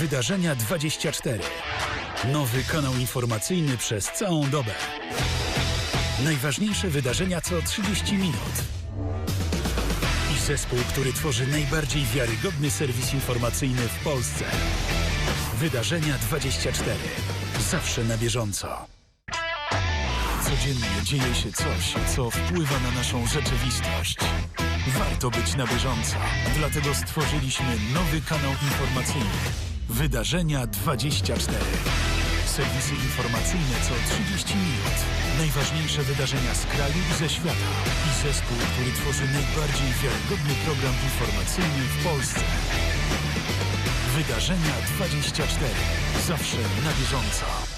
Wydarzenia 24. Nowy kanał informacyjny przez całą dobę. Najważniejsze wydarzenia co 30 minut. I zespół, który tworzy najbardziej wiarygodny serwis informacyjny w Polsce. Wydarzenia 24. Zawsze na bieżąco. Codziennie dzieje się coś, co wpływa na naszą rzeczywistość. Warto być na bieżąco, dlatego stworzyliśmy nowy kanał informacyjny. Wydarzenia 24. Serwisy informacyjne co 30 minut. Najważniejsze wydarzenia z kraju i ze świata. I zespół, który tworzy najbardziej wiarygodny program informacyjny w Polsce. Wydarzenia 24. Zawsze na bieżąco.